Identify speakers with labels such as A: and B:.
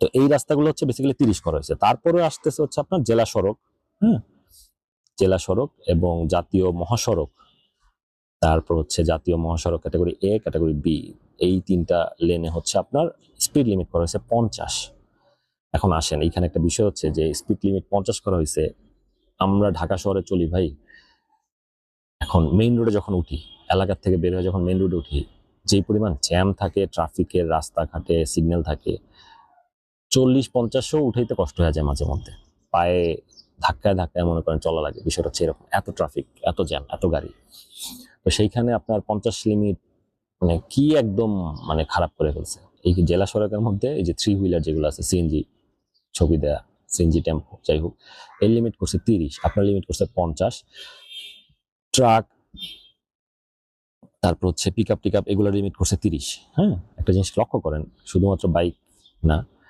A: তো এই রাস্তাগুলো হচ্ছে বেসিক্যালি তিরিশ করা হয়েছে। তারপরে আসতেছে হচ্ছে আপনার জেলা সড়ক হ্যাঁ জেলা সড়ক এবং জাতীয় মহাসড়ক। তারপর হচ্ছে জাতীয় মহাসড়ক ক্যাটাগরি এ ক্যাটাগরি বি এই তিনটা লেনে হচ্ছে আপনার স্পিড লিমিট করা হয়েছে পঞ্চাশ। এখন আসেন, এইখানে একটা বিষয় হচ্ছে যে স্পিড লিমিট পঞ্চাশ করা হয়েছে, আমরা ঢাকা শহরে চলি ভাই। এখন মেইন রোডে যখন উঠি এলাকার থেকে বের হয়ে যখন মেইন রোডে উঠি, যেই পরিমাণ জ্যাম থাকে ট্রাফিকের রাস্তাঘাটে সিগন্যাল থাকে চল্লিশ পঞ্চাশও উঠাইতে কষ্ট হয়ে যায় মাঝে মধ্যে। পায়ে ধাক্কায় ধাক্কায় মনে করেন চলা লাগে, বিষয়টা হচ্ছে এরকম। এত ট্রাফিক এত জ্যাম এত গাড়ি। তো সেইখানে আপনার পঞ্চাশ লিমিট মানে কি একদম মানে খারাপ করে ফেলছে? এই জেলা সড়কের মধ্যে এই যে থ্রি হুইলার যেগুলো আছে সিএনজি ছবি দেয়া সিএনজি টেম্পো যাই হোক, এর লিমিট করছে তিরিশ, আপনার লিমিট করছে পঞ্চাশ। ট্রাক তারপর হচ্ছে পিক আপ টিক আপ এগুলোর লিমিট করছে তিরিশ হ্যাঁ? একটা জিনিস লক্ষ্য করেন, শুধুমাত্র বাইক না